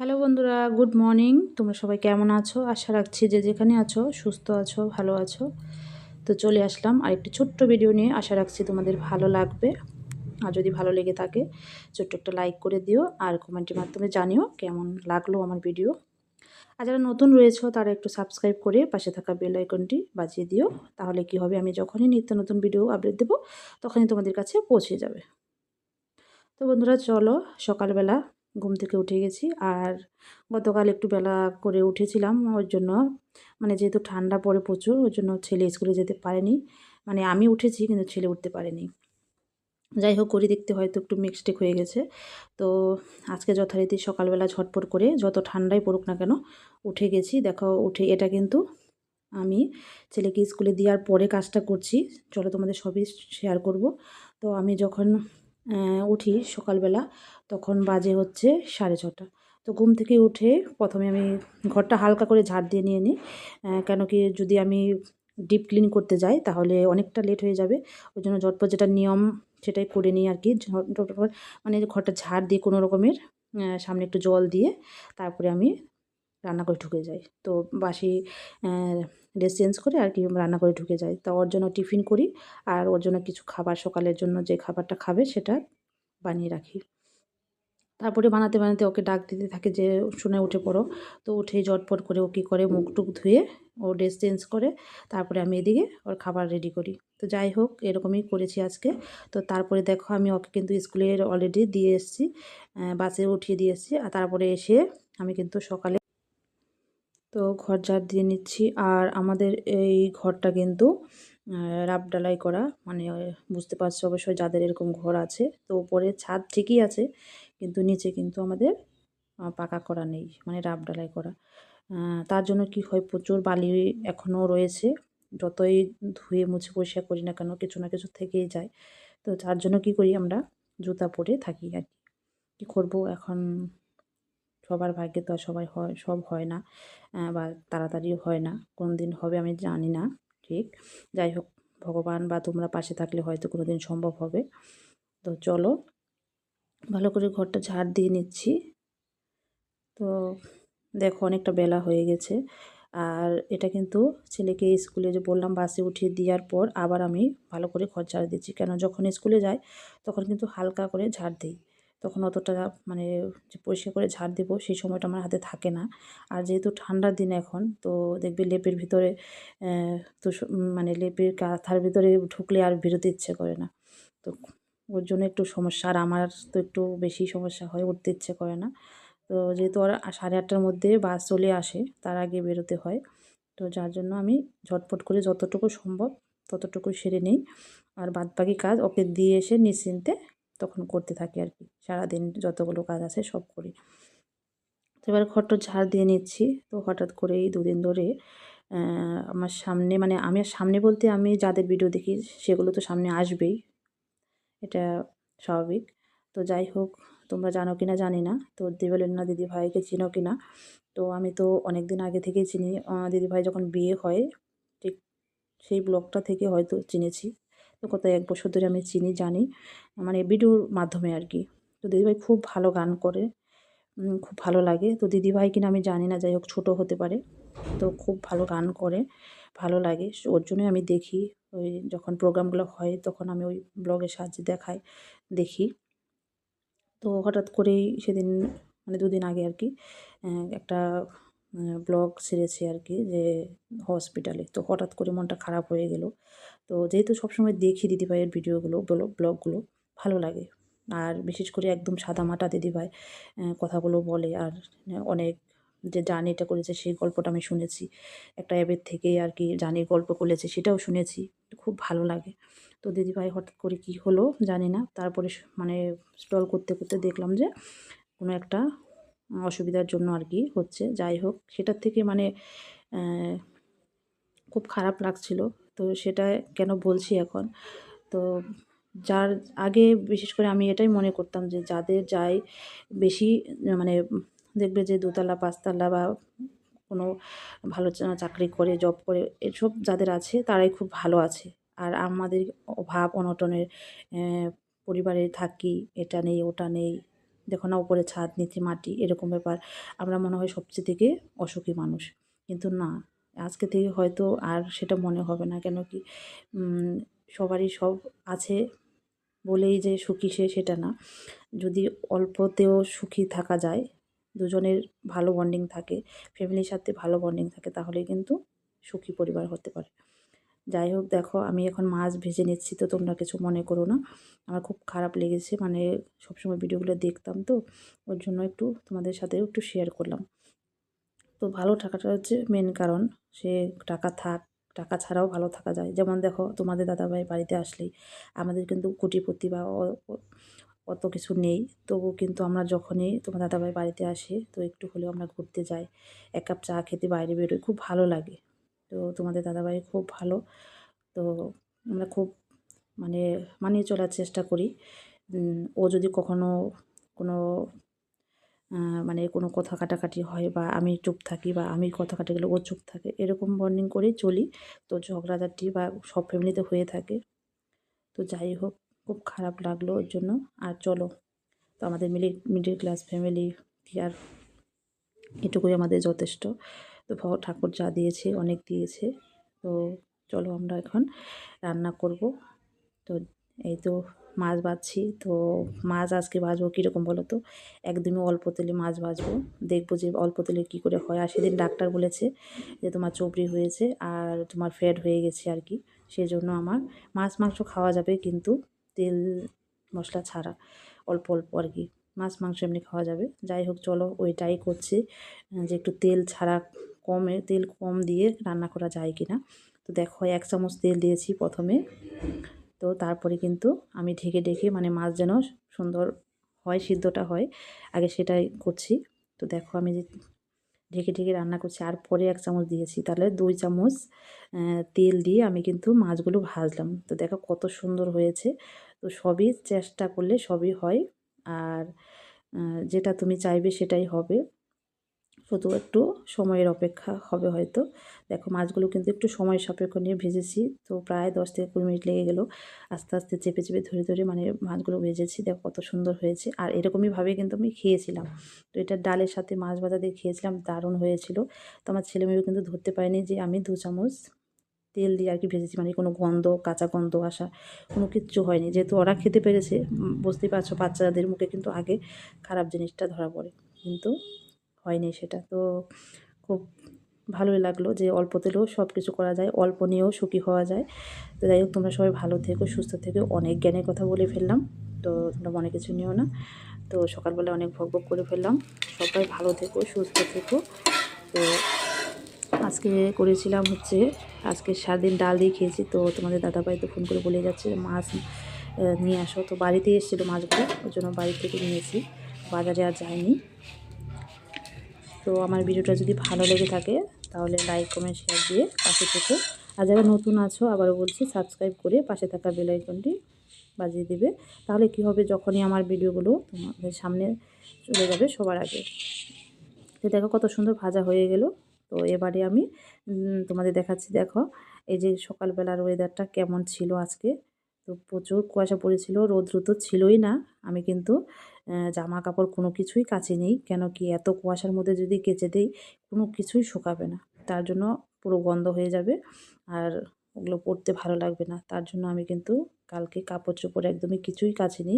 Hello বন্ধুরা, good morning. তোমরা সবাই কেমন আছো? আশা রাখছি যে যেখানে আছো, সুস্থ আছো, ভালো আছো। তো চলে আসলাম আর একটি ছোট্ট ভিডিও নিয়ে। আশা রাখছি তোমাদের ভালো লাগবে। আর যদি ভালো লেগে থাকে, ছোট্ট একটা লাইক করে দিও আর কমেন্টের মাধ্যমে জানিও কেমন লাগল আমার ভিডিও আর যারা নতুন রয়েছে, তারা একটু সাবস্ক্রাইব করে পাশে থাকা বেল আইকনটি বাজিয়ে দিও। তাহলে কি হবে? আমি যখনই নিত্য নতুন ভিডিও আপডেট দেবো, তখনই তোমাদের কাছে পৌঁছে যাবে। তো বন্ধুরা, চলো সকালবেলা ঘুম থেকে উঠে গেছি। আর গতকাল একটু বেলা করে উঠেছিলাম ওর জন্য। মানে যেহেতু ঠান্ডা পড়ে প্রচুর, ওর জন্য ছেলে স্কুলে যেতে পারেনি। মানে আমি উঠেছি কিন্তু ছেলে উঠতে পারেনি। যাই হোক করি দেখতে হয়তো একটু মিক্সটেক হয়ে গেছে। তো আজকে যথারীতি সকালবেলা ঝটপট করে যত ঠান্ডাই পড়ুক না কেন উঠে গেছি। দেখো, উঠে এটা কিন্তু আমি ছেলেকে স্কুলে দেওয়ার পরে কাজটা করছি। চলো তোমাদের সবই শেয়ার করব। তো আমি যখন উঠি সকালবেলা। তখন বাজে হচ্ছে সাড়ে ছটা। তো ঘুম থেকে উঠে প্রথমে আমি ঘরটা হালকা করে ঝাড় দিয়ে নিয়ে নিই। কেন কি যদি আমি ডিপ ক্লিন করতে যাই তাহলে অনেকটা লেট হয়ে যাবে। ওই জন্য ঝটপট যেটা নিয়ম সেটাই করে নিই আর কি। মানে ঘরটা ঝাড় দিয়ে কোনো রকমের সামনে একটু জল দিয়ে তারপরে আমি রান্না করে ঢুকে যাই। তো বাসি ড্রেস চেঞ্জ করে আর কি রান্না করে ঢুকে যাই তো ওর জন্য টিফিন করি আর ওর জন্য কিছু খাবার সকালের জন্য যে খাবারটা খাবে সেটা বানিয়ে রাখি। তারপরে বানাতে বানাতে ওকে ডাক দিতে থাকে যে শুনে উঠে পড়ো। তো উঠে জটপট করে ও কী করে, মুখ টুক ধুয়ে ও ড্রেস চেঞ্জ করে তারপরে আমি এদিকে ওর খাবার রেডি করি। তো যাই হোক, এরকমই করেছি আজকে। তো তারপরে দেখো আমি ওকে কিন্তু স্কুলের অলরেডি দিয়ে এসেছি বাসে উঠিয়ে দিয়ে এসেছি। আর তারপরে এসে আমি কিন্তু সকালে তো ঘর ঝাড় দিয়ে নিচ্ছি। আর আমাদের এই ঘরটা কিন্তু রাবডালাই করা মানে বুঝতে পারছ অবশ্যই যাদের এরকম ঘর আছে। তো উপরে ছাদ ঠিকই আছে, কিন্তু নিচে কিন্তু আমাদের পাকা করা নেই মানে রাবডালাই করা। তার জন্য কি হয়, প্রচুর বালি এখনও রয়েছে। যতই ধুয়ে মুছে পরিষ্কার করি না কেন, কিছু না কিছু থেকেই যায়। তো তার জন্য কি করি আমরা, জুতা পরে থাকি আর কী করব এখন? সবার ভাগ্যে তো আর সবাই হয়, সব হয় না বা তাড়াতাড়িও হয় না। কোন দিন হবে আমি জানি না, ঠিক? যাই হোক, ভগবান বা তোমরা পাশে থাকলে হয়তো কোনো দিন সম্ভব হবে। তো চলো, ভালো করে ঘরটা ঝাড় দিয়ে নিচ্ছি। তো দেখো অনেকটা বেলা হয়ে গেছে। আর এটা কিন্তু ছেলেকে স্কুলে যে বললাম বাসে উঠিয়ে দেওয়ার পর আবার আমি ভালো করে ঘর ঝাড় দিচ্ছি। কেন? যখন স্কুলে যাই তখন কিন্তু হালকা করে ঝাড় দিই। তখন অতটা মানে যে পরিষ্কার করে ঝাড় দেবো সেই সময়টা আমার হাতে থাকে না। আর যেহেতু ঠান্ডার দিন এখন, তো দেখবে লেপের ভিতরে তো মানে লেপের কাঁথার ভিতরে ঢুকলে আর বেরোতে ইচ্ছে করে না। তো ওর জন্য একটু সমস্যা, আর আমার তো একটু বেশি সমস্যা হয়, উঠতে ইচ্ছে করে না। তো যেহেতু ওরা সাড়ে আটটার মধ্যে বাস চলে আসে, তার আগে বেরোতে হয়। তো যার জন্য আমি ঝটপট করে যতটুকু সম্ভব ততটুকু সেরে নিই। আর বাদবাকি কাজ ওকে দিয়ে এসে নিশ্চিন্তে তখন করতে থাকি আর কি। সারাদিন যতগুলো কাজ আছে সব করি। তো এবার ঘরটা ঝাড় দিয়ে নিচ্ছি। তো হঠাৎ করে করেই দুদিন ধরে আমার সামনে মানে আমি সামনে বলতে আমি যাদের ভিডিও দেখি, সেগুলো তো সামনে আসবেই। এটা স্বাভাবিক। তো যাই হোক, তোমরা জানো কি না জানি না। তো না দিদি ভাইকে চিনো কি না তো আমি তো অনেক দিন আগে থেকেই চিনি। দিদিভাই যখন বিয়ে হয়, ঠিক সেই ব্লগটা থেকে হয়তো চিনেছি। তো কত এক বছর ধরে আমি চিনি, জানি। মানে ভিডিওর মাধ্যমে আর কি। তো দিদিভাই খুব ভালো গান করে খুব ভালো লাগে। তো দিদিভাই কিনা আমি জানি না, যাই হোক ছোটো হতে পারে। তো খুব ভালো গান করে, ভালো লাগে। ওর জন্যই আমি দেখি। ওই যখন প্রোগ্রামগুলো হয়, তখন আমি ওই ব্লগের সাহায্যে দেখাই, দেখি। তো হঠাৎ করেই সেদিন মানে দুদিন আগে আর কি একটা ব্লগ ছেড়েছে আর কি যে হসপিটালে তো হঠাৎ করে মনটা খারাপ হয়ে গেল। তো যেহেতু সবসময় দেখি দিদিভাইয়ের ভিডিওগুলো ব্লগগুলো ভালো লাগে। আর বিশেষ করে একদম সাদামাটা দিদিভাই কথাগুলো বলে। আর অনেক যে জার্নিটা করেছে, সেই গল্পটা আমি শুনেছি। একটা অ্যাবের থেকে আর কি জার্নির গল্প করেছে, সেটাও শুনেছি। খুব ভালো লাগে। তো দিদিভাই হঠাৎ করে কি হলো জানি না। তারপরে মানে স্টল করতে করতে দেখলাম যে কোনো একটা অসুবিধার জন্য আর কি হচ্ছে। যাই হোক, সেটার থেকে মানে খুব খারাপ লাগছিল। তো সেটা কেন বলছি এখন? তো যার আগে বিশেষ করে আমি এটাই মনে করতাম যে যাদের যাই বেশি মানে দেখবে যে দোতলা, পাঁচতলা বা কোনো ভালো চাকরি করে জব করে, এসব যাদের আছে তারাই খুব ভালো আছে। আর আমাদের অভাব, অনটনের পরিবারে থাকি, এটা নেই, ওটা নেই দেখো না, উপরে ছাদ, নিচে মাটি, এরকম ব্যাপার। আমরা মনে হয় সবচেয়ে থেকে অসুখী মানুষ। কিন্তু না, আজকে থেকে হয়তো আর সেটা মনে হবে না। কেন কি সবারই সব আছে বলেই যে সুখী সে, সেটা না। যদি অল্পতেও সুখী থাকা যায়, দুজনের ভালো বন্ডিং থাকে ফ্যামিলির সাথে ভালো বন্ডিং থাকে তাহলে কিন্তু সুখী পরিবার হতে পারে। যাই হোক দেখো, আমি এখন মাছ ভেজে নিচ্ছি তো তোমরা কিছু মনে করো না। আমার খুব খারাপ লেগেছে মানে সবসময় ভিডিওগুলো দেখতাম তো, ওর জন্য একটু তোমাদের সাথেও একটু শেয়ার করলাম। তো ভালো থাকাটা হচ্ছে মেন কারণ, সে টাকা থাক, টাকা ছাড়াও ভালো থাকা যায়। যেমন দেখো, তোমাদের দাদাভাই বাড়িতে আসলেই আমাদের কিন্তু কোটিপতি বা অত কিছু নেই। তবু কিন্তু আমরা যখনই তোমার দাদাভাই বাড়িতে আসে, তো একটু হলেও আমরা ঘুরতে যাই। এক কাপ চা খেতে বাইরে বেরোই, খুব ভালো লাগে। তো তোমাদের দাদাভাই খুব ভালো। তো আমরা খুব মানে মানিয়ে চলার চেষ্টা করি। ও যদি কখনো কোনো মানে কোনো কথা কাটাকাটি হয় বা আমি চুপ থাকি বা আমি কথা কাটে গেলে ও চুপ থাকে, এরকম বন্ডিং করেই চলি। তো ঝগড়াঝাটি বা সব ফ্যামিলিতে হয়ে থাকে। তো যাই হোক, খুব খারাপ লাগল ওর জন্য। আর চলো, তো আমাদের মিডিল মিডিল ক্লাস ফ্যামিলি কি আর, এটুকুই আমাদের যথেষ্ট। তো ঠাকুর যা দিয়েছে, অনেক দিয়েছে। তো চলো আমরা এখন রান্না করব। তো এই তো মাছ বাছছি তো মাছ আজকে ভাজবো কীরকম বলো তো? একদমই অল্প তেলে মাছ ভাজবো দেখব যে অল্প তেলে কী করে হয়। আর সেদিন ডাক্তার বলেছে যে তোমার চবড়ি হয়েছে আর তোমার ফ্যাট হয়ে গেছে আর কি। সেই জন্য আমার মাছ মাংস খাওয়া যাবে কিন্তু তেল মশলা ছাড়া। অল্প অল্প আর কি। মাছ মাংস এমনি খাওয়া যাবে। যাই হোক, চলো ওইটাই করছি। যে একটু তেল ছাড়া কমে তেল কম দিয়ে রান্না করা যায় কি না তো দেখো, এক চামচ তেল দিয়েছি প্রথমে। তো তারপরে কিন্তু আমি ঢেকে ঢেকে মানে মাছ যেন সুন্দর হয়, সিদ্ধটা হয়, আগে সেটাই করছি। তো দেখো, আমি যে ঢেকে ঢেকে রান্না করছি, আর পরে এক চামচ দিয়েছি। তাহলে দুই চামচ তেল দিয়ে আমি কিন্তু মাছগুলো ভাজলাম। তো দেখো, কত সুন্দর হয়েছে। তো সবই চেষ্টা করলে সবই হয়, আর যেটা তুমি চাইবে সেটাই হবে। শুধু একটু সময়ের অপেক্ষা হবে হয়তো। দেখো, মাছগুলো কিন্তু একটু সময় সাপেক্ষ নিয়ে ভেজেছি। তো প্রায় দশ থেকে কুড়ি মিনিট লেগে গেলো। আস্তে আস্তে চেপে চেপে ধরে ধরে মানে মাছগুলো ভেজেছি। দেখো কত সুন্দর হয়েছে। আর এরকমইভাবে কিন্তু আমি খেয়েছিলাম। তো এটা ডালের সাথে মাছ ভাজা দিয়ে খেয়েছিলাম, দারুণ হয়েছিল। তো আমার ছেলেমেয়েও কিন্তু ধরতে পারেনি যে আমি দু চামচ তেল দিয়ে আর কি ভেজেছি। মানে কোনো গন্ধ, কাঁচা গন্ধ আসা কোনো কিচ্ছু হয়নি। যেহেতু ওরা খেতে পেরেছে বুঝতেই পারছ বাচ্চাদের মুখে কিন্তু আগে খারাপ জিনিসটা ধরা পড়ে। কিন্তু হয়নি সেটা। তো খুব ভালোই লাগল যে অল্প তেলেও সব কিছু করা যায়, অল্প নিয়েও সুখী হওয়া যায়। তো যাই হোক, তোমরা সবাই ভালো থেকো, সুস্থ থেকো। অনেক জ্ঞানের কথা বলে ফেললাম। তো তোমরা মনে কিছু নিও না। তো সকালবেলা অনেক ভগ করে ফেললাম। সবাই ভালো থেকো, সুস্থ থেকো। তো আজকে করেছিলাম হচ্ছে, আজকে সারাদিন ডাল দিয়ে খেয়েছি। তো তোমাদের দাদাভাই তো ফোন করে বলে যাচ্ছে, মাছ নিয়ে আসো। তো বাড়িতে এসেছিল মাছগুলো, ওর জন্য বাড়ি থেকে নিয়েছি। বাজারে আর যায়নি। তো আমার ভিডিওটা যদি ভালো লেগে থাকে, তাহলে লাইক কমেন্ট শেয়ার দিয়ে পাশে থেকে। আর যারা নতুন আছো, আবারও বলছি সাবস্ক্রাইব করে পাশে থাকা বেল আইকনটি বাজিয়ে দেবে। তাহলে কি হবে যখনই আমার ভিডিওগুলো তোমাদের সামনে চলে যাবে সবার আগে। তো দেখো কত সুন্দর ভাজা হয়ে গেল। তো এবারে আমি তোমাদের দেখাচ্ছি, দেখো, এই যে সকালবেলার ওয়েদারটা কেমন ছিল আজকে। তো প্রচুর কুয়াশা পড়েছিল, রোদ্র তো ছিলই না। আমি কিন্তু জামা কাপড় কোনো কিছুই কাছে নেই, কেন কি এত কুয়াশার মধ্যে যদি কেচে দেয় কোনো কিছুই শুকাবে না। তার জন্য পুরো গন্ধ হয়ে যাবে আর ওগুলো পরতে ভালো লাগবে না। তার জন্য আমি কিন্তু কালকে কাপড় চোপড় একদমই কিছুই কাচিনি